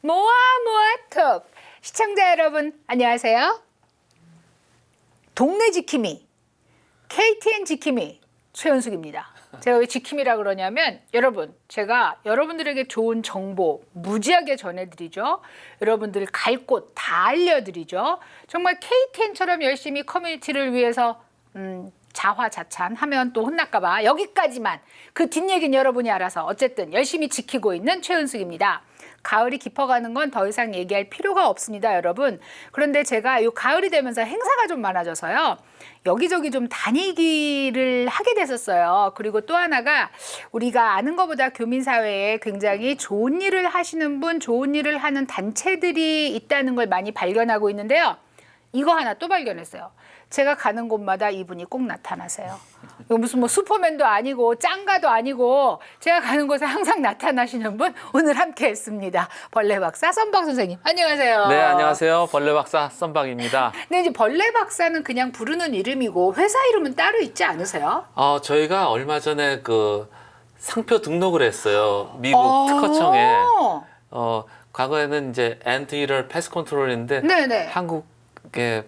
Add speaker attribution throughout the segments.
Speaker 1: 모아 모아 톡 시청자 여러분 안녕하세요. 동네 지킴이 KTN 지킴이 최현숙입니다. 제가 왜 지킴이라 그러냐면 여러분 제가 여러분들에게 좋은 정보 무지하게 전해드리죠. 여러분들 갈 곳 다 알려드리죠. 정말 KTN처럼 열심히 커뮤니티를 위해서 음, 자화자찬하면 또 혼날까봐 여기까지만 그 뒷얘기는 여러분이 알아서 어쨌든 열심히 지키고 있는 최은숙입니다. 가을이 깊어가는 건 더 이상 얘기할 필요가 없습니다, 여러분. 그런데 제가 요 가을이 되면서 행사가 좀 많아져서요. 여기저기 좀 다니기를 하게 됐었어요. 그리고 또 하나가 우리가 아는 것보다 교민사회에 굉장히 좋은 일을 하시는 분, 좋은 일을 하는 단체들이 있다는 걸 많이 발견하고 있는데요. 이거 하나 또 발견했어요. 제가 가는 곳마다 이분이 꼭 나타나세요. 이거 무슨 뭐 슈퍼맨도 아니고 짱가도 아니고 제가 가는 곳에 항상 나타나시는 분 오늘 함께 했습니다. 벌레 박사 썬박 선생님. 안녕하세요.
Speaker 2: 네, 안녕하세요. 벌레 박사 썬박입니다.
Speaker 1: 근데 이제 벌레 박사는 그냥 부르는 이름이고 회사 이름은 따로 있지 않으세요?
Speaker 2: 어, 저희가 얼마 전에 그 상표 등록을 했어요. 미국
Speaker 1: 어.
Speaker 2: 특허청에. 어, 과거에는 이제 엔티럴 패스 컨트롤인데
Speaker 1: 네네.
Speaker 2: 한국의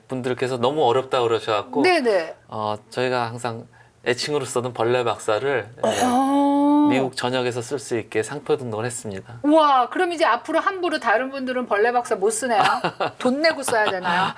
Speaker 2: 분들께서 너무 어렵다 그러셔갖고
Speaker 1: 네네.
Speaker 2: 어, 저희가 항상 애칭으로 쓰던 벌레 박사를 예,
Speaker 1: 어.
Speaker 2: 미국 전역에서 쓸 수 있게 상표 등록을 했습니다.
Speaker 1: 우와, 그럼 이제 앞으로 함부로 다른 분들은 벌레 박사 못 쓰네요. 돈 내고 써야 되나요?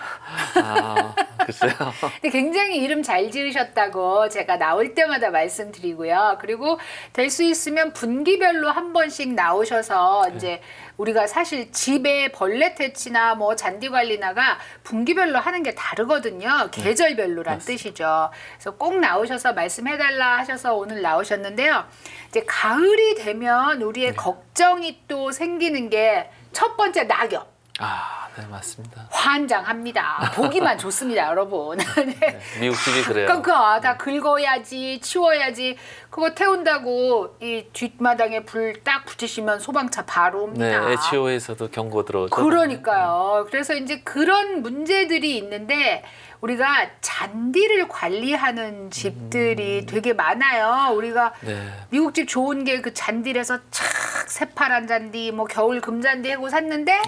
Speaker 2: 아, 글쎄요.
Speaker 1: 근데 굉장히 이름 잘 지으셨다고 제가 나올 때마다 말씀드리고요. 그리고 될 수 있으면 분기별로 한 번씩 나오셔서 이제 우리가 사실 집에 벌레 퇴치나 뭐 잔디 관리나가 분기별로 하는 게 다르거든요. 계절별로란 뜻이죠. 그래서 꼭 나오셔서 말씀해달라 하셔서 오늘 나오셨는데요. 이제 가을이 되면 우리의 걱정이 또 생기는 게 첫 번째 낙엽.
Speaker 2: 아, 네, 맞습니다.
Speaker 1: 환장합니다. 보기만 좋습니다, 여러분. 네.
Speaker 2: 미국 집이 그래요.
Speaker 1: 그거 다 긁어야지, 치워야지. 그거 태운다고 이 뒷마당에 불 딱 붙이시면 소방차 바로
Speaker 2: 네,
Speaker 1: 옵니다.
Speaker 2: HO에서도 경고 들어오죠.
Speaker 1: 그러니까요. 그래서 이제 그런 문제들이 있는데 우리가 잔디를 관리하는 집들이 되게 많아요. 우리가
Speaker 2: 네.
Speaker 1: 미국 집 좋은 게 그 잔디에서 착 새파란 잔디, 뭐 겨울 금잔디 해고 샀는데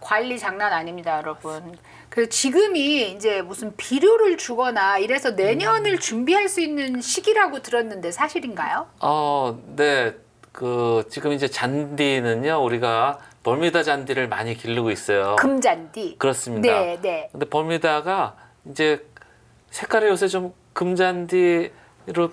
Speaker 1: 관리 장난 아닙니다, 여러분. 그래서 지금이 이제 무슨 비료를 주거나 이래서 내년을 준비할 수 있는 시기라고 들었는데 사실인가요?
Speaker 2: 어, 네. 그 지금 이제 잔디는요. 우리가 벌미다 잔디를 많이 기르고 있어요.
Speaker 1: 금잔디.
Speaker 2: 그렇습니다.
Speaker 1: 네, 네.
Speaker 2: 근데 벌미다가 이제 색깔이 요새 좀 금잔디로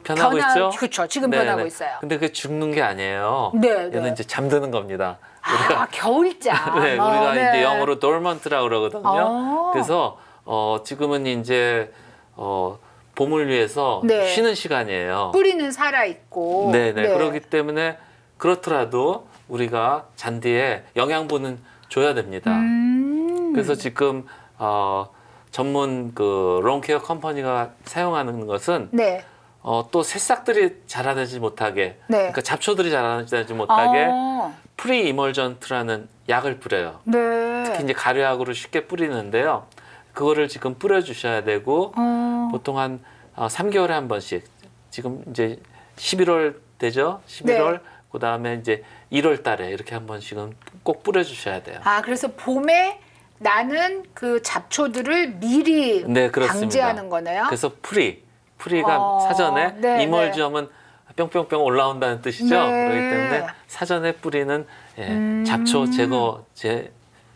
Speaker 2: 변하고
Speaker 1: 변화-
Speaker 2: 있죠.
Speaker 1: 그쵸, 지금 변하고 있어요.
Speaker 2: 근데 그게 죽는 게 아니에요.
Speaker 1: 네,
Speaker 2: 얘는
Speaker 1: 네.
Speaker 2: 이제 잠드는 겁니다.
Speaker 1: 아, 겨울잠.
Speaker 2: 네,
Speaker 1: 어,
Speaker 2: 우리가
Speaker 1: 네.
Speaker 2: 이제 영어로 dormant라고 그러거든요.
Speaker 1: 어.
Speaker 2: 그래서 어, 지금은 이제 어, 봄을 위해서
Speaker 1: 네.
Speaker 2: 쉬는 시간이에요.
Speaker 1: 뿌리는 살아 있고.
Speaker 2: 네 네. 그렇기 때문에 그렇더라도 우리가 잔디에 영양분은 줘야 됩니다.
Speaker 1: 음.
Speaker 2: 그래서 지금 어, 전문 그 롱케어 컴퍼니가 사용하는 것은
Speaker 1: 네.
Speaker 2: 어, 또 새싹들이 자라나지 못하게,
Speaker 1: 네.
Speaker 2: 그러니까 잡초들이 자라나지 못하게
Speaker 1: 어.
Speaker 2: 프리 이멀전트라는 약을 뿌려요.
Speaker 1: 네.
Speaker 2: 특히 이제 가려약으로 쉽게 뿌리는데요. 그거를 지금 뿌려 주셔야 되고
Speaker 1: 어.
Speaker 2: 보통 한 어, 3개월에 한 번씩 지금 이제 11월 되죠? 11월
Speaker 1: 네.
Speaker 2: 그다음에 이제 1월 달에 이렇게 한 번씩은 꼭 뿌려 주셔야 돼요.
Speaker 1: 아, 그래서 봄에 나는 그 잡초들을 미리
Speaker 2: 네, 그렇습니다.
Speaker 1: 방지하는 거네요.
Speaker 2: 그래서 프리 프리가
Speaker 1: 어,
Speaker 2: 사전에
Speaker 1: 네,
Speaker 2: 이멀지하면 뿅뿅뿅 올라온다는 뜻이죠.
Speaker 1: 네.
Speaker 2: 그렇기 때문에 사전에 뿌리는 예,
Speaker 1: 음.
Speaker 2: 잡초 제거 제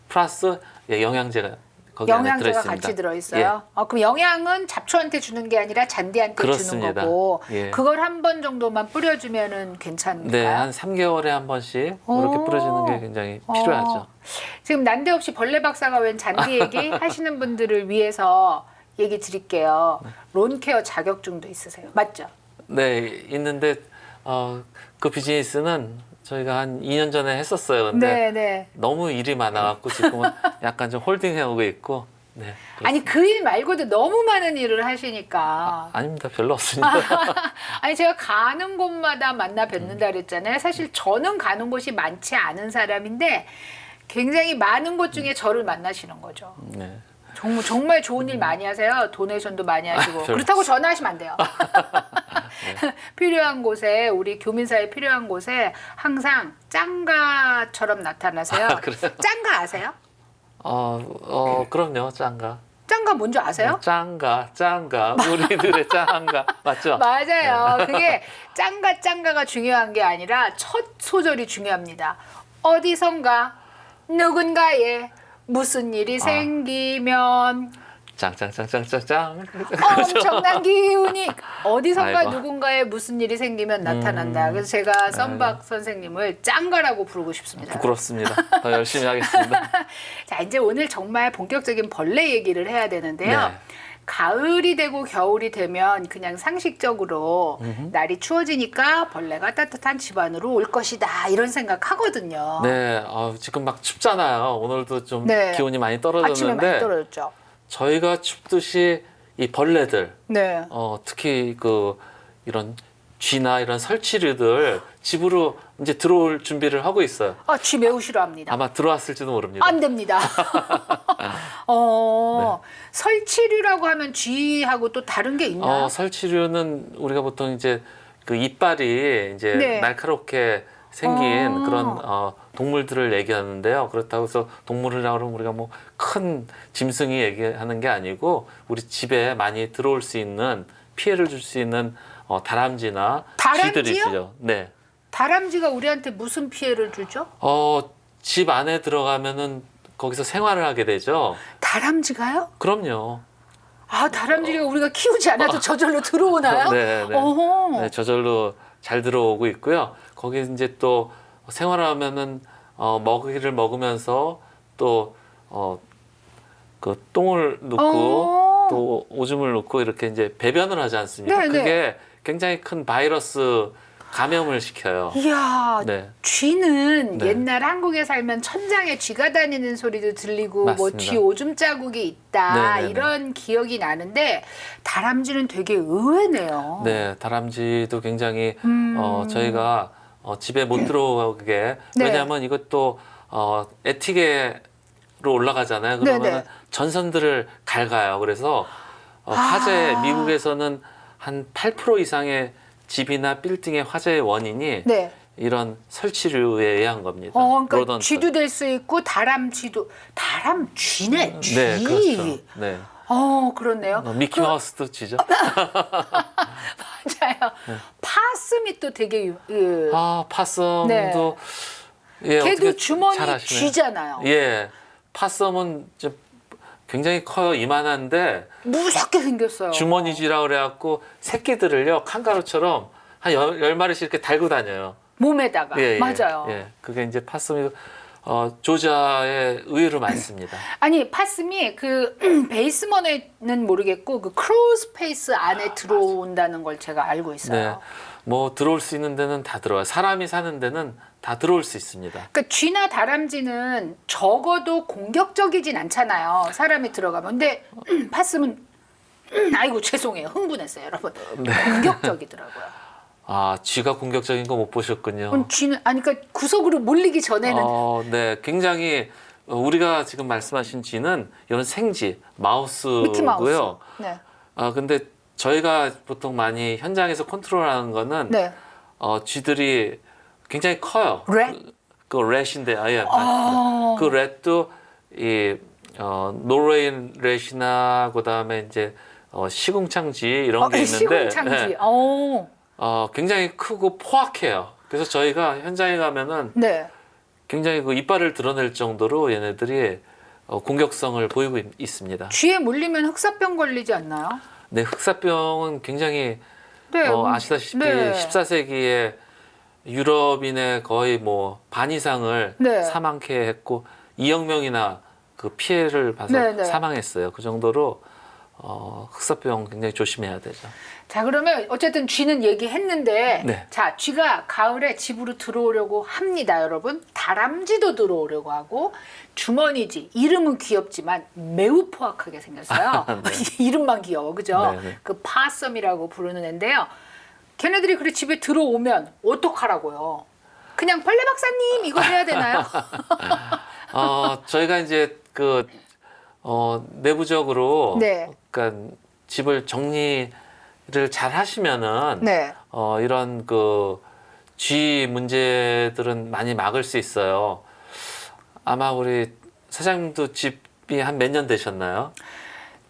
Speaker 2: 플러스 예, 영양제가 거기 안에
Speaker 1: 영양제가
Speaker 2: 들어있습니다.
Speaker 1: 같이 들어있어요. 어, 그럼 영양은 잡초한테 주는 게 아니라 잔디한테 주는
Speaker 2: 그렇습니다.
Speaker 1: 거고
Speaker 2: 예.
Speaker 1: 그걸 한 번 정도만 뿌려주면은 괜찮은가요?
Speaker 2: 네, 한 3개월에 한 번씩
Speaker 1: 오.
Speaker 2: 뿌려주는 게 굉장히
Speaker 1: 어.
Speaker 2: 필요하죠.
Speaker 1: 지금 난데없이 벌레 박사가 웬 잔디 얘기 하시는 분들을 위해서 얘기 드릴게요. 론케어 자격증도 있으세요. 맞죠?
Speaker 2: 네, 있는데 어, 그 비즈니스는 저희가 한 2년 전에 했었어요. 근데
Speaker 1: 네, 네.
Speaker 2: 너무 일이 많아갖고 지금은 약간 좀 홀딩해오고 있고. 네.
Speaker 1: 아니 그 일 말고도 너무 많은 일을 하시니까
Speaker 2: 아 닙니다. 별로 없습니다.
Speaker 1: 아니 제가 가는 곳마다 만나 뵙는다 그랬잖아요. 사실 저는 가는 곳이 많지 않은 사람인데 굉장히 많은 곳 중에 저를 만나시는 거죠.
Speaker 2: 네.
Speaker 1: 정말 정말 좋은 일 많이 하세요. 도네이션도 많이 하시고
Speaker 2: 아, 별
Speaker 1: 그렇다고 전화하시면 안 돼요. 필요한 곳에 우리 교민사에 필요한 곳에 항상 짱가처럼 나타나세요.
Speaker 2: 아, 그래요?
Speaker 1: 짱가 아세요?
Speaker 2: 어, 어 그럼요 짱가.
Speaker 1: 짱가 뭔지 아세요?
Speaker 2: 짱가 짱가 우리들의 짱가 맞죠?
Speaker 1: 맞아요. 그게 짱가 짱가가 중요한 게 아니라 첫 소절이 중요합니다. 어디선가 누군가에 무슨 일이
Speaker 2: 아.
Speaker 1: 생기면
Speaker 2: 짱짱짱짱짱짱.
Speaker 1: 엄청난 기운이 어디선가
Speaker 2: 아이고. 음.
Speaker 1: 누군가에 무슨 일이 생기면 나타난다. 그래서 제가 썬박 선생님을 짱가라고 부르고 싶습니다.
Speaker 2: 부끄럽습니다. 더 열심히 하겠습니다.
Speaker 1: 자, 이제 오늘 정말 본격적인 벌레 얘기를 해야 되는데요.
Speaker 2: 네.
Speaker 1: 가을이 되고 겨울이 되면 그냥 상식적으로 날이 추워지니까 벌레가 따뜻한 집안으로 올 것이다 이런 생각 하거든요.
Speaker 2: 네, 어, 지금 막 춥잖아요. 오늘도 좀
Speaker 1: 네.
Speaker 2: 기온이 많이
Speaker 1: 아침에 많이
Speaker 2: 떨어졌는데
Speaker 1: 떨어졌죠.
Speaker 2: 저희가 춥듯이 이 벌레들,
Speaker 1: 네.
Speaker 2: 어, 특히 그 이런 쥐나 이런 설치류들 집으로 이제 들어올 준비를 하고 있어요.
Speaker 1: 아, 쥐 매우 싫어합니다.
Speaker 2: 아마 들어왔을지도 모릅니다.
Speaker 1: 안 됩니다. 어, 설치류라고 하면 쥐하고 또 다른 게 있나요?
Speaker 2: 네. 어, 설치류는 우리가 보통 이제 그 이빨이 이제
Speaker 1: 네.
Speaker 2: 날카롭게 생긴
Speaker 1: 어.
Speaker 2: 그런 어, 동물들을 얘기하는데요. 그렇다고 해서 동물이라고 그러면 우리가 뭐 큰 짐승이 얘기하는 게 아니고 우리 집에 많이 들어올 수 있는 피해를 줄 수 있는 어, 다람쥐나
Speaker 1: 다람쥐요?
Speaker 2: 쥐들이 있죠. 네.
Speaker 1: 다람쥐가 우리한테 무슨 피해를 주죠?
Speaker 2: 어, 집 안에 들어가면은 거기서 생활을 하게 되죠.
Speaker 1: 다람쥐가요?
Speaker 2: 그럼요.
Speaker 1: 아, 다람쥐가 우리가 키우지 않아도 저절로 들어오나요?
Speaker 2: 어. 네, 네.
Speaker 1: 어허.
Speaker 2: 네, 저절로 잘 들어오고 있고요. 거기 이제 또 생활하면은 어, 먹이를 먹으면서 또 어, 그 똥을
Speaker 1: 어.
Speaker 2: 또 오줌을 넣고 이렇게 이제 배변을 하지 않습니까?
Speaker 1: 네, 네.
Speaker 2: 그게 굉장히 큰 바이러스 감염을 시켜요.
Speaker 1: 이야,
Speaker 2: 네.
Speaker 1: 쥐는
Speaker 2: 네.
Speaker 1: 옛날 한국에 살면 천장에 쥐가 다니는 소리도 들리고 뭐
Speaker 2: 맞습니다.
Speaker 1: 쥐 오줌 자국이 있다
Speaker 2: 네, 네, 네.
Speaker 1: 이런 기억이 나는데 다람쥐는 되게 의외네요.
Speaker 2: 네, 다람쥐도 굉장히
Speaker 1: 음.
Speaker 2: 어, 저희가 어, 집에 못 들어오게
Speaker 1: 네.
Speaker 2: 왜냐하면 이것도 어, 에티게 로 올라가잖아요.
Speaker 1: 네,
Speaker 2: 그러면
Speaker 1: 네.
Speaker 2: 은 전선들을 갈가요. 그래서 어,
Speaker 1: 아.
Speaker 2: 화재 미국에서는 한 8% 이상의 집이나 빌딩의 화재의 원인이
Speaker 1: 네.
Speaker 2: 이런 설치류에 의한 겁니다.
Speaker 1: 어, 그러니까. 쥐도 될 수 있고 다람쥐도 다람쥐네. 쥐.
Speaker 2: 네, 그렇죠. 네.
Speaker 1: 어, 그렇네요.
Speaker 2: 어, 미키 마우스도 쥐죠.
Speaker 1: 맞아요. 파슴이 또 되게 유- 그,
Speaker 2: 아, 파썸도
Speaker 1: 네.
Speaker 2: 예,
Speaker 1: 걔도 주머니. 쥐잖아요.
Speaker 2: 예, 파썸은 이제 굉장히 커요, 이만한데
Speaker 1: 무섭게 생겼어요.
Speaker 2: 주머니 쥐라 그래갖고 새끼들을요 칸가루처럼 한 열, 열 마리씩 이렇게 달고 다녀요.
Speaker 1: 몸에다가
Speaker 2: 예, 예,
Speaker 1: 맞아요.
Speaker 2: 예, 그게 이제 파썸이 어, 조자에 의외로 많습니다.
Speaker 1: 아니 파슴이 그 베이스먼에는 모르겠고 그 크로우 스페이스 안에 들어온다는 걸 제가 알고
Speaker 2: 네,
Speaker 1: 있어요.
Speaker 2: 뭐 들어올 수 있는 데는 다 들어와요. 사람이 사는 데는 다 들어올 수 있습니다.
Speaker 1: 그러니까 쥐나 다람쥐는 적어도 공격적이진 않잖아요. 사람이 들어가면. 근데 파슴은 아이고 죄송해요. 흥분했어요, 여러분.
Speaker 2: 네.
Speaker 1: 공격적이더라고요.
Speaker 2: 아, 쥐가 공격적인 거 못 보셨군요.
Speaker 1: 그럼 쥐는 아니 그러니까 구석으로 몰리기 전에는
Speaker 2: 어, 네, 굉장히 어, 우리가 지금 말씀하신 쥐는 이런 생쥐, 마우스고요.
Speaker 1: 마우스. 네.
Speaker 2: 아, 근데 저희가 보통 많이 현장에서 컨트롤하는 거는
Speaker 1: 네.
Speaker 2: 어, 쥐들이 굉장히 커요.
Speaker 1: 렛?
Speaker 2: 그, 그 렛인데, 아, 예.
Speaker 1: 아.
Speaker 2: 그 렛도 이 어, 노르웨이 렛이나 그다음에 이제 어, 시궁창쥐 이런 게
Speaker 1: 어,
Speaker 2: 있는데
Speaker 1: 시궁창쥐.
Speaker 2: 예,
Speaker 1: 어.
Speaker 2: 어, 굉장히 크고 포악해요. 그래서 저희가 현장에 가면은
Speaker 1: 네.
Speaker 2: 굉장히 그 이빨을 드러낼 정도로 얘네들이 어, 공격성을 보이고 있, 있습니다.
Speaker 1: 쥐에 물리면 흑사병 걸리지 않나요?
Speaker 2: 네, 흑사병은 굉장히
Speaker 1: 네.
Speaker 2: 어,
Speaker 1: 음,
Speaker 2: 아시다시피
Speaker 1: 네.
Speaker 2: 14세기에 유럽인의 거의 뭐 반 이상을
Speaker 1: 네.
Speaker 2: 사망케 했고 2억 명이나 그 피해를 봐서
Speaker 1: 네, 네.
Speaker 2: 사망했어요. 그 정도로 어, 흑사병 굉장히 조심해야 되죠.
Speaker 1: 자 그러면 어쨌든 쥐는 얘기했는데
Speaker 2: 네.
Speaker 1: 자 쥐가 가을에 집으로 들어오려고 합니다 여러분 다람쥐도 들어오려고 하고 주머니쥐 이름은 귀엽지만 매우 포악하게 생겼어요 이름만 귀여워 그죠
Speaker 2: 아, 네, 네.
Speaker 1: 그 파썸이라고 부르는 애인데요 걔네들이 그래 집에 들어오면 어떡하라고요 그냥 벌레 박사님 이거 해야 되나요
Speaker 2: 어, 저희가 이제 그 어, 내부적으로
Speaker 1: 네.
Speaker 2: 그러니까 집을 정리를 잘 하시면은
Speaker 1: 네.
Speaker 2: 어, 이런 그 쥐 문제들은 많이 막을 수 있어요. 아마 우리 사장님도 집이 한 몇 년 되셨나요?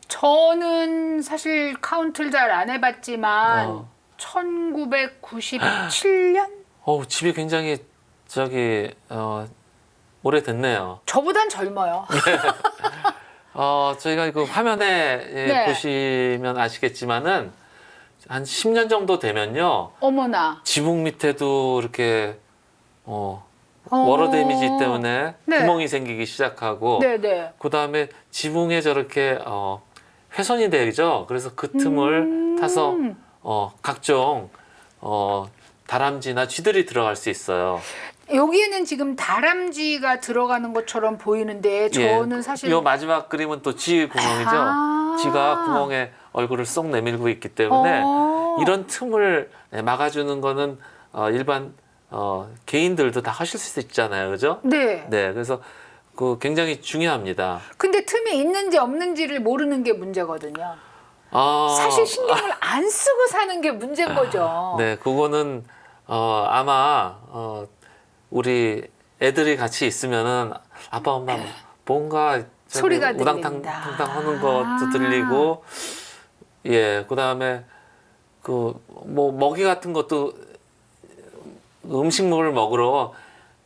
Speaker 1: 저는 사실 카운트를 잘 안 해봤지만
Speaker 2: 어.
Speaker 1: 1997년?
Speaker 2: 어, 집이 굉장히 저기 어, 오래됐네요.
Speaker 1: 저보단 젊어요.
Speaker 2: 어, 저희가 그 화면에 예,
Speaker 1: 네.
Speaker 2: 보시면 아시겠지만은 한 10년 정도 되면요.
Speaker 1: 어머나.
Speaker 2: 지붕 밑에도 이렇게 어,
Speaker 1: 어.
Speaker 2: 워러 데미지 때문에
Speaker 1: 네.
Speaker 2: 구멍이 생기기 시작하고
Speaker 1: 네네.
Speaker 2: 그다음에 지붕에 저렇게 어, 훼손이 되죠. 그래서 그 틈을
Speaker 1: 음.
Speaker 2: 타서 어, 각종 어, 다람쥐나 쥐들이 들어갈 수 있어요.
Speaker 1: 여기에는 지금 다람쥐가 들어가는 것처럼 보이는데 저는
Speaker 2: 예.
Speaker 1: 사실
Speaker 2: 요 마지막 그림은 또 쥐 구멍이죠.
Speaker 1: 아.
Speaker 2: 쥐가 구멍에 얼굴을 쏙 내밀고 있기 때문에
Speaker 1: 어.
Speaker 2: 이런 틈을 네, 막아주는 거는 어, 일반 어, 개인들도 다 하실 수 있잖아요, 그죠?
Speaker 1: 네.
Speaker 2: 네, 그래서 그 굉장히 중요합니다.
Speaker 1: 근데 틈이 있는지 없는지를 모르는 게 문제거든요.
Speaker 2: 아,
Speaker 1: 사실 신경을 안 쓰고 사는 게 문제인 거죠.
Speaker 2: 네, 그거는 어, 아마 어, 우리 애들이 같이 있으면은 아빠 엄마 뭔가
Speaker 1: 네. 소리가
Speaker 2: 우당탕
Speaker 1: 들린다.
Speaker 2: 탕탕 하는 것도 들리고 예 그다음에 그 뭐 먹이 같은 것도 음식물을 먹으러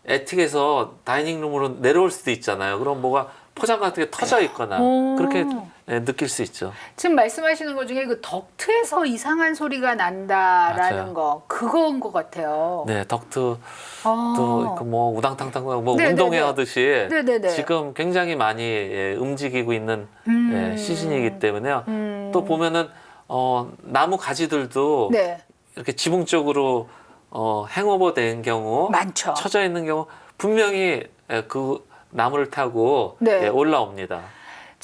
Speaker 2: 애틱에서 다이닝룸으로 내려올 수도 있잖아요. 그럼 뭐가 포장 같은 게 터져 있거나
Speaker 1: 오.
Speaker 2: 그렇게 예, 느낄 수 있죠.
Speaker 1: 지금 말씀하시는 것 중에 그 덕트에서 이상한 소리가 난다라는
Speaker 2: 맞아요.
Speaker 1: 거 그거인 것 같아요.
Speaker 2: 네, 덕트
Speaker 1: 어.
Speaker 2: 또뭐 우당탕탕 뭐
Speaker 1: 네네네.
Speaker 2: 운동회 하듯이
Speaker 1: 네네네.
Speaker 2: 지금 굉장히 많이 예, 움직이고 있는
Speaker 1: 음.
Speaker 2: 예, 시즌이기 때문에요.
Speaker 1: 음.
Speaker 2: 또 보면은 어, 나무 가지들도
Speaker 1: 네
Speaker 2: 이렇게 지붕 쪽으로 어, 행오버 된 경우
Speaker 1: 많죠.
Speaker 2: 처져 있는 경우 분명히 예, 그 나무를 타고
Speaker 1: 네.
Speaker 2: 예, 올라옵니다.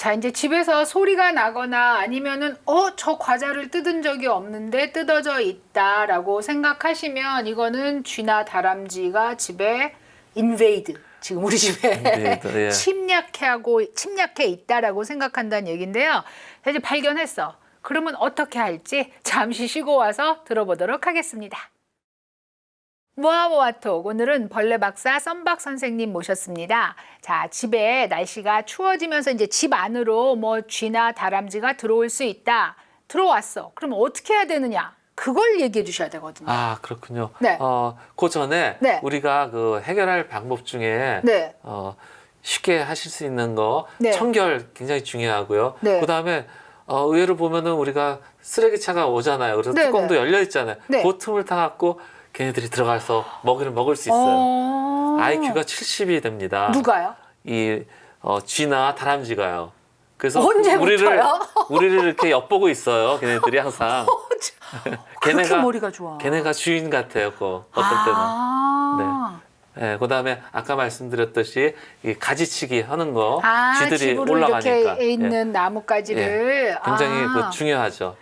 Speaker 1: 자 이제 집에서 소리가 나거나 아니면은 어 저 과자를 뜯은 적이 없는데 뜯어져 있다 라고 생각하시면 이거는 쥐나 다람쥐가 집에 인베이드 지금 우리 집에
Speaker 2: 예.
Speaker 1: 침략하고 침략해 있다라고 생각한다는 얘긴데요. 자, 이제 발견했어. 그러면 어떻게 할지 잠시 쉬고 와서 들어보도록 하겠습니다. 모아모아톡 오늘은 벌레 박사 썬박 선생님 모셨습니다. 자 집에 날씨가 추워지면서 이제 집 안으로 뭐 쥐나 다람쥐가 들어올 수 있다. 들어왔어. 그럼 어떻게 해야 되느냐? 그걸 얘기해 주셔야 되거든요.
Speaker 2: 아 그렇군요.
Speaker 1: 네.
Speaker 2: 어, 그 전에
Speaker 1: 네.
Speaker 2: 우리가 그 해결할 방법 중에
Speaker 1: 네.
Speaker 2: 어, 쉽게 하실 수 있는 거
Speaker 1: 네.
Speaker 2: 청결 굉장히 중요하고요.
Speaker 1: 네.
Speaker 2: 그 다음에 어, 의외로 보면은 우리가 쓰레기차가 오잖아요. 그래서
Speaker 1: 네,
Speaker 2: 뚜껑도
Speaker 1: 네.
Speaker 2: 열려 있잖아요.
Speaker 1: 네.
Speaker 2: 그 틈을 타갖고 걔네들이 들어가서 먹이를 먹을 수 있어요.
Speaker 1: 어...
Speaker 2: IQ가 70이 됩니다.
Speaker 1: 누가요?
Speaker 2: 이 어, 쥐나 다람쥐가요. 그래서
Speaker 1: 언제부터요?
Speaker 2: 우리를 우리를 이렇게 엿보고 있어요. 걔네들이 항상.
Speaker 1: 그렇게
Speaker 2: 걔네가-
Speaker 1: 머리가 좋아.
Speaker 2: 걔네가 주인 같아요. 그 어떤 때는.
Speaker 1: 아,
Speaker 2: 예, 그다음에 아까 말씀드렸듯이 이 가지치기 하는 거
Speaker 1: 아
Speaker 2: 쥐들이
Speaker 1: 집으로
Speaker 2: 올라가니까
Speaker 1: 이렇게
Speaker 2: 예,
Speaker 1: 있는 나뭇가지를
Speaker 2: 굉장히
Speaker 1: 아.
Speaker 2: 그 중요하죠.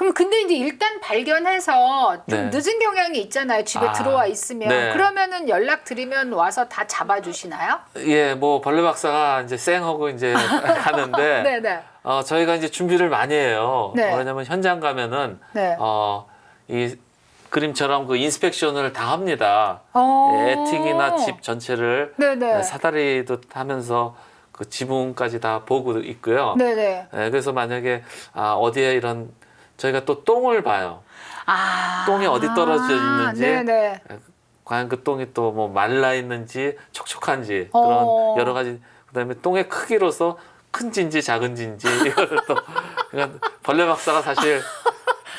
Speaker 1: 그럼 근데 이제 일단 발견해서 좀
Speaker 2: 네.
Speaker 1: 늦은 경향이 있잖아요. 집에
Speaker 2: 아,
Speaker 1: 들어와 있으면
Speaker 2: 네.
Speaker 1: 그러면은 연락 드리면 와서 다 잡아주시나요?
Speaker 2: 예, 뭐 벌레 박사가 이제 쌩하고 이제 하는데
Speaker 1: 네네.
Speaker 2: 어, 저희가 이제 준비를 많이 해요.
Speaker 1: 네.
Speaker 2: 어, 왜냐면 현장 가면은
Speaker 1: 네.
Speaker 2: 어, 이 그림처럼 그 인스펙션을 다 합니다.
Speaker 1: 어.
Speaker 2: 예, 에틱이나 집 전체를
Speaker 1: 네네.
Speaker 2: 사다리도 타면서 그 지붕까지 다 보고 있고요.
Speaker 1: 네네.
Speaker 2: 예, 그래서 만약에 아, 어디에 이런 저희가 또 똥을 봐요.
Speaker 1: 아.
Speaker 2: 똥이 어디 떨어져 있는지.
Speaker 1: 네네.
Speaker 2: 과연 그 똥이 또 뭐 말라 있는지 촉촉한지
Speaker 1: 어.
Speaker 2: 그런 여러 가지 그다음에 똥의 크기로서 큰 진지 작은 진지 이거를 또 그러니까 벌레 박사가 사실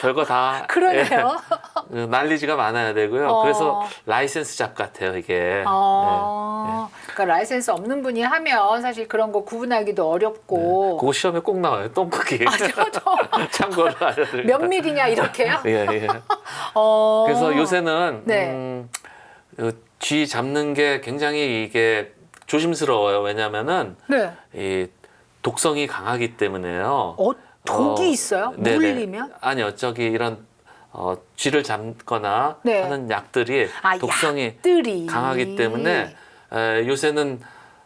Speaker 2: 별거 다
Speaker 1: 그러네요.
Speaker 2: 예, 난리지가 많아야 되고요.
Speaker 1: 어.
Speaker 2: 그래서 라이센스 잡 같아요 이게.
Speaker 1: 어. 그러니까 라이센스 없는 분이 하면 사실 그런 거 구분하기도 어렵고.
Speaker 2: 그거 시험에 꼭 나와요. 똥 크기.
Speaker 1: 아, 저, 저,
Speaker 2: 참고로 알려드릴게요.
Speaker 1: 몇 밀이냐 이렇게요?
Speaker 2: 예, 예.
Speaker 1: 어.
Speaker 2: 그래서 요새는
Speaker 1: 네.
Speaker 2: 음, 그쥐 잡는 게 굉장히 이게 조심스러워요. 왜냐면은
Speaker 1: 네.
Speaker 2: 이 독성이 강하기 때문에요.
Speaker 1: 어, 독이
Speaker 2: 어,
Speaker 1: 있어요?
Speaker 2: 네네.
Speaker 1: 물리면?
Speaker 2: 아니요, 저기 이런 어, 쥐를 잡거나
Speaker 1: 네.
Speaker 2: 하는 약들이
Speaker 1: 아,
Speaker 2: 독성이
Speaker 1: 약들이.
Speaker 2: 강하기 때문에 에, 요새는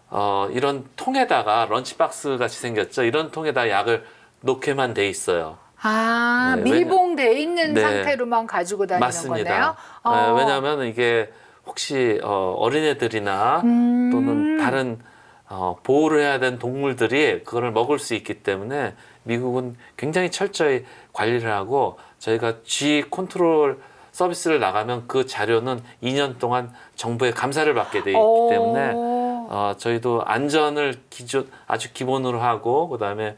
Speaker 2: 어, 이런 통에다가 런치박스 같이 생겼죠. 이런 통에다 약을 놓게만 돼 있어요.
Speaker 1: 아
Speaker 2: 네,
Speaker 1: 밀봉돼 있는
Speaker 2: 네.
Speaker 1: 상태로만 가지고 다니는 거네요. 어.
Speaker 2: 맞습니다. 네, 왜냐하면 이게 혹시 어, 어린애들이나
Speaker 1: 음.
Speaker 2: 또는 다른 어, 보호를 해야 되는 동물들이 그거를 먹을 수 있기 때문에 미국은 굉장히 철저히 관리를 하고 저희가 G 컨트롤 서비스를 나가면 그 자료는 2년 동안 정부의 감사를 받게 돼 있기
Speaker 1: 오.
Speaker 2: 때문에 어, 저희도 안전을 기준 아주 기본으로 하고 그다음에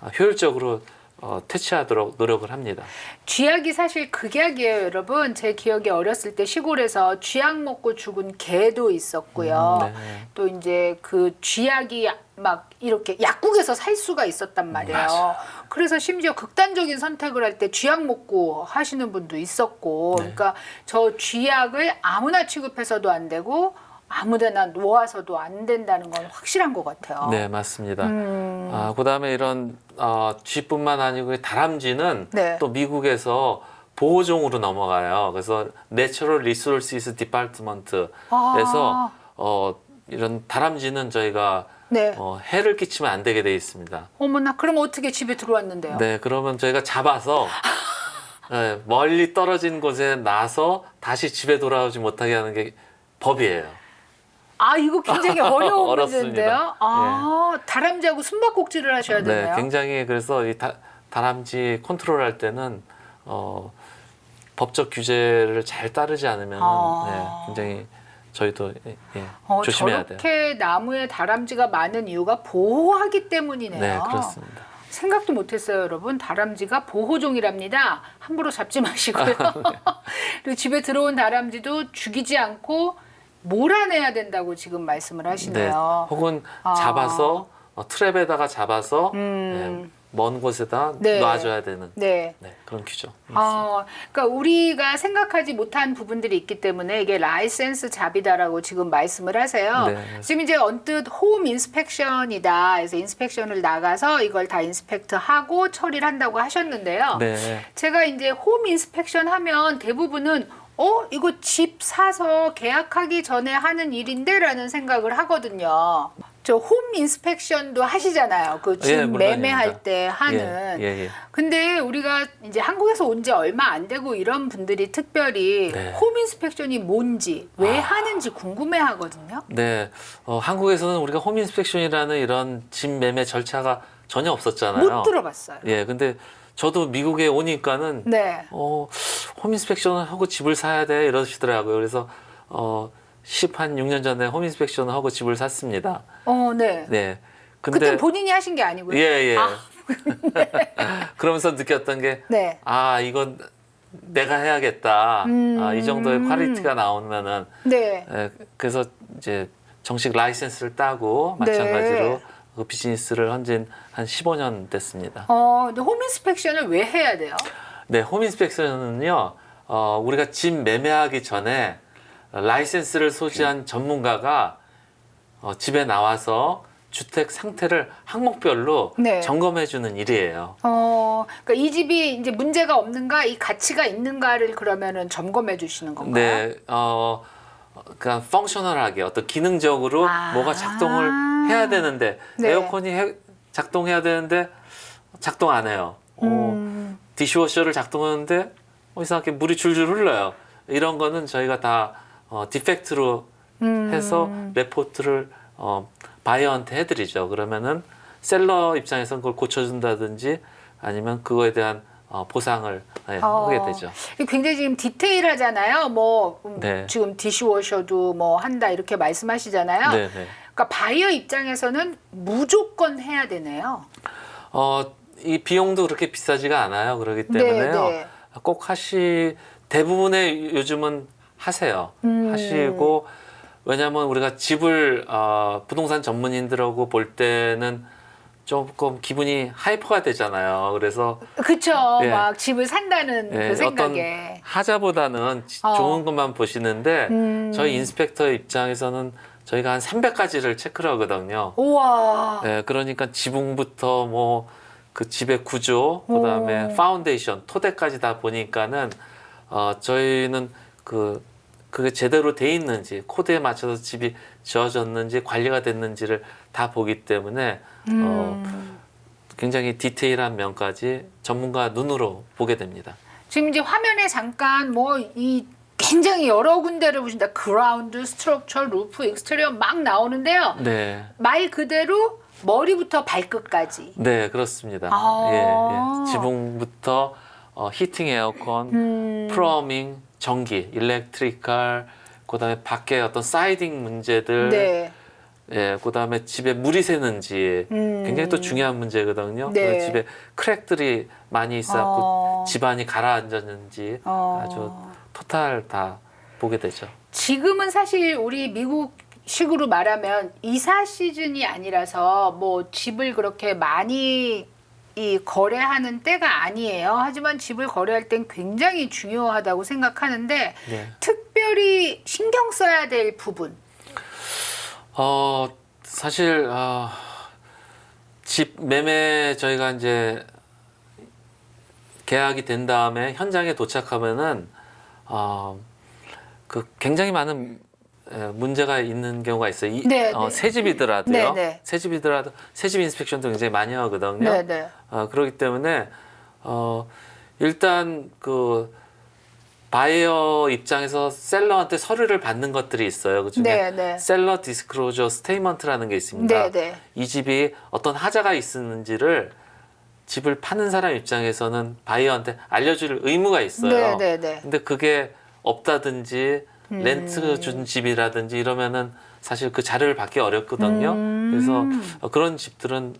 Speaker 2: 어, 효율적으로 어, 퇴치하도록 노력을 합니다.
Speaker 1: 쥐약이 사실 극약이에요, 여러분. 제 기억에 어렸을 때 시골에서 쥐약 먹고 죽은 개도 있었고요.
Speaker 2: 음, 네.
Speaker 1: 또 이제 그 쥐약이 막 이렇게 약국에서 살 수가 있었단 말이에요.
Speaker 2: 맞아요.
Speaker 1: 그래서 심지어 극단적인 선택을 할 때 쥐약 먹고 하시는 분도 있었고,
Speaker 2: 네.
Speaker 1: 그러니까 저 쥐약을 아무나 취급해서도 안 되고 아무데나 놓아서도 안 된다는 건 확실한 것 같아요.
Speaker 2: 네, 맞습니다.
Speaker 1: 음,
Speaker 2: 아, 그다음에 이런 어, 쥐뿐만 아니고 다람쥐는
Speaker 1: 네.
Speaker 2: 또 미국에서 보호종으로 넘어가요. 그래서 Natural Resources Department에서
Speaker 1: 아,
Speaker 2: 어, 이런 다람쥐는 저희가
Speaker 1: 네.
Speaker 2: 어, 해를 끼치면 안 되게 돼 있습니다.
Speaker 1: 어머나, 그럼 어떻게 집에 들어왔는데요?
Speaker 2: 네, 그러면 저희가 잡아서 네, 멀리 떨어진 곳에 놔서 다시 집에 돌아오지 못하게 하는 게 법이에요.
Speaker 1: 아 이거 굉장히 어려운
Speaker 2: 어렵습니다.
Speaker 1: 문제인데요. 아 다람쥐하고 숨바꼭질을 하셔야
Speaker 2: 네,
Speaker 1: 되네요.
Speaker 2: 굉장히 그래서 이 다, 다람쥐 컨트롤할 때는 어, 법적 규제를 잘 따르지 않으면
Speaker 1: 아.
Speaker 2: 네, 굉장히 저희도 예, 예,
Speaker 1: 어,
Speaker 2: 조심해야 돼요.
Speaker 1: 저렇게 나무에 다람쥐가 많은 이유가 보호하기 때문이네요.
Speaker 2: 네, 그렇습니다.
Speaker 1: 생각도 못했어요, 여러분. 다람쥐가 보호종이랍니다. 함부로 잡지 마시고요.
Speaker 2: 네.
Speaker 1: 그리고 집에 들어온 다람쥐도 죽이지 않고 몰아내야 된다고 지금 말씀을
Speaker 2: 네,
Speaker 1: 하시네요.
Speaker 2: 혹은
Speaker 1: 아.
Speaker 2: 잡아서 어, 트랩에다가 잡아서
Speaker 1: 음.
Speaker 2: 네, 먼 곳에다
Speaker 1: 네.
Speaker 2: 놔줘야 되는
Speaker 1: 네.
Speaker 2: 네, 그런 규정.
Speaker 1: 어, 그러니까 우리가 생각하지 못한 부분들이 있기 때문에 이게 라이센스 잡이다라고 지금 말씀을 하세요.
Speaker 2: 네.
Speaker 1: 지금 이제 언뜻 홈 인스펙션이다. 그래서 인스펙션을 나가서 이걸 다 인스펙트하고 처리를 한다고 하셨는데요.
Speaker 2: 네,
Speaker 1: 제가 이제 홈 인스펙션 하면 대부분은 어 이거 집 사서 계약하기 전에 하는 일인데라는 생각을 하거든요. 저 홈 인스펙션도 하시잖아요. 그집
Speaker 2: 예.
Speaker 1: 매매할 때 하는.
Speaker 2: 예, 예, 예.
Speaker 1: 근데 우리가 이제 한국에서 온 지 얼마 안 되고 이런 분들이 특별히
Speaker 2: 네.
Speaker 1: 홈 인스펙션이 뭔지 왜 하는지 궁금해 하거든요.
Speaker 2: 네, 어, 한국에서는 우리가 홈 인스펙션이라는 이런 집 매매 절차가 전혀 없었잖아요.
Speaker 1: 못 들어봤어요.
Speaker 2: 예, 근데 저도 미국에 오니까는
Speaker 1: 네.
Speaker 2: 어, 홈 인스펙션을 하고 집을 사야 돼 이러시더라고요. 그래서 어, 10한 6년 전에 홈 인스펙션을 하고 집을 샀습니다.
Speaker 1: 어, 네.
Speaker 2: 네.
Speaker 1: 그때
Speaker 2: 근데
Speaker 1: 본인이 하신 게 아니고요.
Speaker 2: 예, 예.
Speaker 1: 아.
Speaker 2: 그러면서 느꼈던 게
Speaker 1: 네.
Speaker 2: 아, 이건 내가 해야겠다.
Speaker 1: 음.
Speaker 2: 아, 이 정도의 퀄리티가 나오면은
Speaker 1: 네.
Speaker 2: 예, 그래서 이제 정식 라이센스를 따고
Speaker 1: 네.
Speaker 2: 마찬가지로 그 비즈니스를 한지 한 15년 됐습니다.
Speaker 1: 어, 근데 홈 인스펙션을 왜 해야 돼요?
Speaker 2: 네, 홈 인스펙션은요, 어, 우리가 집 매매하기 전에 라이센스를 소지한 전문가가 어, 집에 나와서 주택 상태를 항목별로
Speaker 1: 네.
Speaker 2: 점검해 주는 일이에요.
Speaker 1: 어, 그러니까 이 집이 이제 문제가 없는가, 이 가치가 있는가를 그러면은 점검해 주시는 건가요?
Speaker 2: 네, 어, 그냥 펑셔널하게 어떤 기능적으로
Speaker 1: 아.
Speaker 2: 뭐가 작동을 해야 되는데
Speaker 1: 네.
Speaker 2: 에어컨이 해- 작동해야 되는데 작동 안 해요. 어,
Speaker 1: 음,
Speaker 2: 디시워셔를 작동하는데 어, 이상하게 물이 줄줄 흘러요. 이런 거는 저희가 다 어, 디펙트로
Speaker 1: 음.
Speaker 2: 해서 레포트를 어, 바이어한테 해드리죠. 그러면은 셀러 입장에서는 그걸 고쳐준다든지 아니면 그거에 대한 어, 보상을 네,
Speaker 1: 어.
Speaker 2: 하게 되죠.
Speaker 1: 굉장히 지금 디테일하잖아요. 뭐 음,
Speaker 2: 네.
Speaker 1: 지금 디시워셔도 뭐 한다 이렇게 말씀하시잖아요.
Speaker 2: 네, 네.
Speaker 1: 그러니까 바이어 입장에서는 무조건 해야 되네요.
Speaker 2: 어, 이 비용도 그렇게 비싸지가 않아요. 그렇기 때문에요.
Speaker 1: 네.
Speaker 2: 꼭 하시 대부분의 요즘은 하세요.
Speaker 1: 음.
Speaker 2: 하시고 왜냐하면 우리가 집을 어, 부동산 전문인들하고 볼 때는 조금 기분이 하이퍼가 되잖아요. 그래서
Speaker 1: 그쵸.
Speaker 2: 예.
Speaker 1: 막 집을 산다는
Speaker 2: 예,
Speaker 1: 그
Speaker 2: 어떤
Speaker 1: 생각에.
Speaker 2: 하자보다는 지-
Speaker 1: 어.
Speaker 2: 좋은 것만 보시는데
Speaker 1: 음.
Speaker 2: 저희 인스펙터 입장에서는 저희가 한 300가지를 체크를 하거든요.
Speaker 1: 우와.
Speaker 2: 예, 그러니까 지붕부터 뭐 그 집의 구조,
Speaker 1: 오.
Speaker 2: 그다음에 파운데이션, 토대까지 다 보니까는 어 저희는 그 그게 제대로 돼 있는지 코드에 맞춰서 집이 지어졌는지 관리가 됐는지를 다 보기 때문에 어,
Speaker 1: 음.
Speaker 2: 굉장히 디테일한 면까지 전문가 눈으로 보게 됩니다.
Speaker 1: 지금 이제 화면에 잠깐 뭐 이 굉장히 여러 군데를 보신다. 그라운드, 스트럭처, 루프, 익스테리어 막 나오는데요.
Speaker 2: 네.
Speaker 1: 말 그대로 머리부터 발끝까지.
Speaker 2: 네, 그렇습니다.
Speaker 1: 아.
Speaker 2: 예, 예. 지붕부터 어, 히팅 에어컨,
Speaker 1: 음.
Speaker 2: 프로밍, 전기, 일렉트리컬, 그다음에 밖에 어떤 사이딩 문제들,
Speaker 1: 네.
Speaker 2: 예, 그다음에 집에 물이 새는지
Speaker 1: 음.
Speaker 2: 굉장히 또 중요한 문제거든요.
Speaker 1: 네.
Speaker 2: 그래서 집에 크랙들이 많이 있어갖고
Speaker 1: 어.
Speaker 2: 집안이 가라앉았는지
Speaker 1: 어.
Speaker 2: 아주 토탈 다 보게 되죠.
Speaker 1: 지금은 사실 우리 미국 식으로 말하면 이사 시즌이 아니라서 뭐 집을 그렇게 많이 이 거래하는 때가 아니에요. 하지만 집을 거래할 땐 굉장히 중요하다고 생각하는데
Speaker 2: 네.
Speaker 1: 특별히 신경 써야 될 부분.
Speaker 2: 어 사실 어, 집 매매 저희가 이제 계약이 된 다음에 현장에 도착하면은 어 그 굉장히 많은 에, 문제가 있는 경우가 있어요. 이,
Speaker 1: 네,
Speaker 2: 어,
Speaker 1: 네.
Speaker 2: 새 집이더라도요.
Speaker 1: 네, 네.
Speaker 2: 새 집이더라도 새집 인스펙션도 굉장히 많이 하거든요.
Speaker 1: 네, 네.
Speaker 2: 어, 그렇기 때문에 어, 일단 그 바이어 입장에서 셀러한테 서류를 받는 것들이 있어요. 그중에
Speaker 1: 네, 네.
Speaker 2: 셀러 디스크로저 스테이먼트라는 게 있습니다.
Speaker 1: 네, 네.
Speaker 2: 이 집이 어떤 하자가 있었는지를 집을 파는 사람 입장에서는 바이어한테 알려줄 의무가 있어요.
Speaker 1: 네, 네, 네.
Speaker 2: 근데 그게 없다든지
Speaker 1: 음.
Speaker 2: 렌트 준 집이라든지 이러면은 사실 그 자료를 받기 어렵거든요.
Speaker 1: 음.
Speaker 2: 그래서 어, 그런 집들은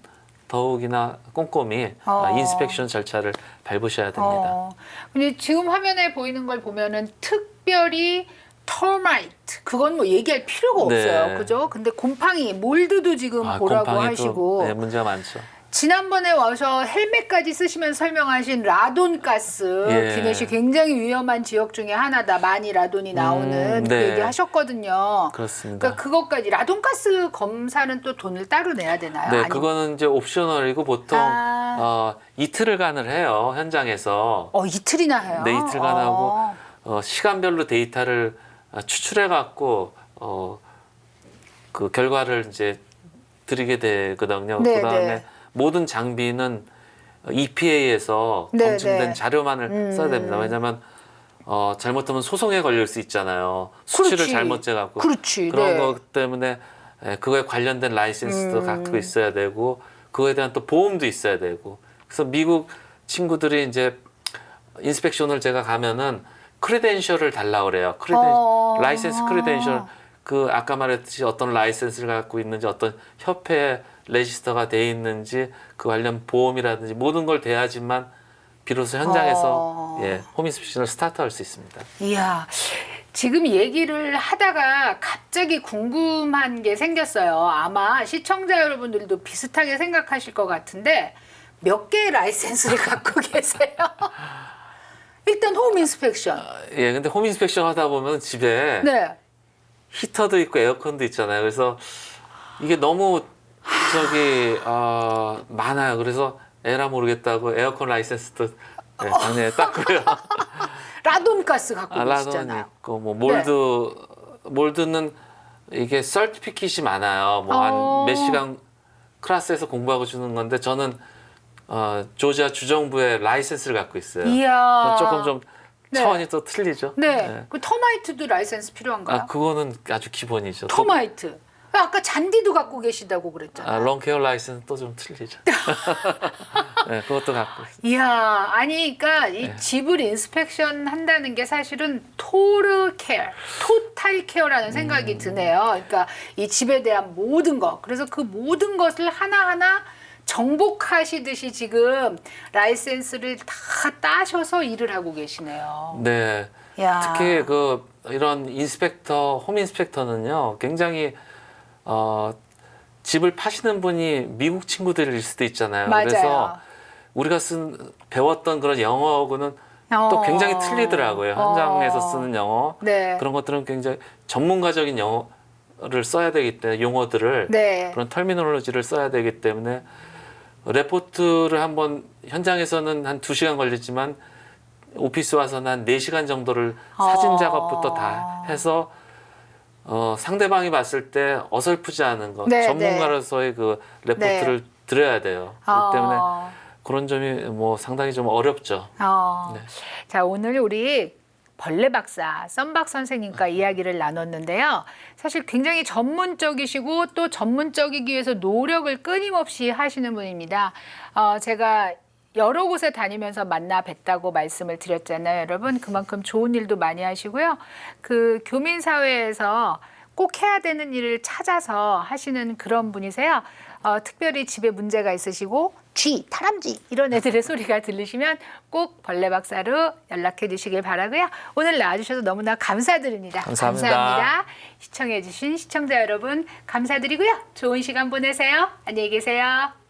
Speaker 2: 더욱이나 꼼꼼히
Speaker 1: 어.
Speaker 2: 아, 인스펙션 절차를 밟으셔야 됩니다.
Speaker 1: 어, 근데 지금 화면에 보이는 걸 보면은 특별히 터마이트 그건 뭐 얘기할 필요가
Speaker 2: 네.
Speaker 1: 없어요. 그죠? 근데 곰팡이 몰드도 지금
Speaker 2: 아,
Speaker 1: 보라고
Speaker 2: 곰팡이도,
Speaker 1: 하시고
Speaker 2: 네, 문제가 많죠.
Speaker 1: 지난번에 와서 헬멧까지 쓰시면 설명하신 라돈 가스
Speaker 2: 예.
Speaker 1: 김해 씨 굉장히 위험한 지역 중에 하나다. 많이 라돈이 나오는
Speaker 2: 음,
Speaker 1: 그
Speaker 2: 네.
Speaker 1: 얘기 하셨거든요.
Speaker 2: 그렇습니다.
Speaker 1: 그러니까 그것까지 라돈 가스 검사는 또 돈을 따로 내야 되나요?
Speaker 2: 네,
Speaker 1: 아니면-
Speaker 2: 그거는 이제 옵셔널이고 보통
Speaker 1: 아.
Speaker 2: 어, 이틀간을 해요 현장에서
Speaker 1: 어 이틀이나 해요.
Speaker 2: 네, 이틀간
Speaker 1: 어.
Speaker 2: 하고 어, 시간별로 데이터를 어, 추출해 갖고 어, 그 결과를 이제 드리게 되거든요.
Speaker 1: 네,
Speaker 2: 그다음에
Speaker 1: 네.
Speaker 2: 모든 장비는 EPA에서
Speaker 1: 네,
Speaker 2: 검증된
Speaker 1: 네.
Speaker 2: 자료만을
Speaker 1: 음.
Speaker 2: 써야 됩니다. 왜냐하면 어, 잘못하면 소송에 걸릴 수 있잖아요. 수치를
Speaker 1: 그렇지.
Speaker 2: 잘못 재갖고
Speaker 1: 그렇지.
Speaker 2: 그런
Speaker 1: 네.
Speaker 2: 것 때문에 에, 그거에 관련된 라이센스도
Speaker 1: 음.
Speaker 2: 갖고 있어야 되고 그거에 대한 또 보험도 있어야 되고 그래서 미국 친구들이 이제 인스펙션을 제가 가면은 크레덴셜을 달라 그래요. 크레덴
Speaker 1: 어.
Speaker 2: 라이센스 크레덴셜 그 아까 말했듯이 어떤 라이센스를 갖고 있는지 어떤 협회 레지스터가 돼 있는지 그 관련 보험이라든지 모든 걸 돼야지만 비로소 현장에서
Speaker 1: 어.
Speaker 2: 예, 홈 인스펙션을 스타트할 수 있습니다.
Speaker 1: 이야, 지금 얘기를 하다가 갑자기 궁금한 게 생겼어요. 아마 시청자 여러분들도 비슷하게 생각하실 것 같은데 몇 개의 라이센스를 갖고 계세요? 일단 홈 인스펙션.
Speaker 2: 예, 근데 홈 인스펙션 하다 보면 집에
Speaker 1: 네.
Speaker 2: 히터도 있고 에어컨도 있잖아요. 그래서 이게 너무 저기 어, 많아요. 그래서 에라 모르겠다고 에어컨 라이센스도 네, 작년에 땄고요.
Speaker 1: 라돈 가스 갖고
Speaker 2: 알라돈
Speaker 1: 계시잖아요.
Speaker 2: 있고 뭐 몰드 몰드는 이게 설티피킷이 많아요. 뭐 한
Speaker 1: 어.
Speaker 2: 몇 시간 클래스에서 공부하고 주는 건데 저는 어, 조지아 주정부의 라이센스를 갖고 있어요.
Speaker 1: 이야.
Speaker 2: 조금 좀
Speaker 1: 네.
Speaker 2: 차원이 또 틀리죠.
Speaker 1: 네. 그 터마이트도 라이센스 필요한가요?
Speaker 2: 아 그거는 아주 기본이죠. 또-
Speaker 1: 터마이트. 아까 잔디도 갖고 계시다고 그랬잖아요.
Speaker 2: 아, 롱케어 라이센스 또좀 틀리죠. 네, 그것도 갖고 있어요.
Speaker 1: 이야, 아니, 그러니까 이
Speaker 2: 네.
Speaker 1: 집을 인스펙션 한다는 게 사실은 토르 케어, 토탈 케어라는
Speaker 2: 음.
Speaker 1: 생각이 드네요. 그러니까 이 집에 대한 모든 것, 그래서 그 모든 것을 하나하나 정복하시듯이 지금 라이센스를 다 따셔서 일을 하고 계시네요.
Speaker 2: 네.
Speaker 1: 야.
Speaker 2: 특히 그 이런 인스펙터, 홈 인스펙터는요, 굉장히 어, 집을 파시는 분이 미국 친구들일 수도 있잖아요.
Speaker 1: 맞아요.
Speaker 2: 그래서 우리가 쓴 배웠던 그런 영어하고는 또
Speaker 1: 어.
Speaker 2: 굉장히 틀리더라고요. 현장에서
Speaker 1: 어.
Speaker 2: 쓰는 영어
Speaker 1: 네.
Speaker 2: 그런 것들은 굉장히 전문가적인 영어를 써야 되기 때문에 용어들을
Speaker 1: 네.
Speaker 2: 그런 터미놀로지를 써야 되기 때문에 레포트를 한번 현장에서는 한 두 시간 걸리지만 오피스 와서는 한 네시간 정도를 사진
Speaker 1: 아.
Speaker 2: 작업부터 다 해서 어, 상대방이 봤을 때 어설프지 않은 것,
Speaker 1: 네,
Speaker 2: 전문가로서의 그 레포트를 드려야 돼요. 그렇기 때문에
Speaker 1: 어.
Speaker 2: 그런 점이 뭐 상당히 좀 어렵죠.
Speaker 1: 어.
Speaker 2: 네.
Speaker 1: 자, 오늘 우리 벌레 박사, 썸박 선생님과 이야기를 나눴는데요. 사실 굉장히 전문적이시고 또 전문적이기 위해서 노력을 끊임없이 하시는 분입니다. 어, 제가 여러 곳에 다니면서 만나 뵀다고 말씀을 드렸잖아요. 여러분, 그만큼 좋은 일도 많이 하시고요. 그 교민 사회에서 꼭 해야 되는 일을 찾아서 하시는 그런 분이세요. 어, 특별히 집에 문제가 있으시고 쥐, 다람쥐 이런 애들의 소리가 들리시면 꼭 벌레 박사로 연락해 주시길 바라고요. 오늘 나와주셔서 너무나 감사드립니다.
Speaker 2: 감사합니다.
Speaker 1: 감사합니다. 시청해 주신 시청자 여러분 감사드리고요. 좋은 시간 보내세요. 안녕히 계세요.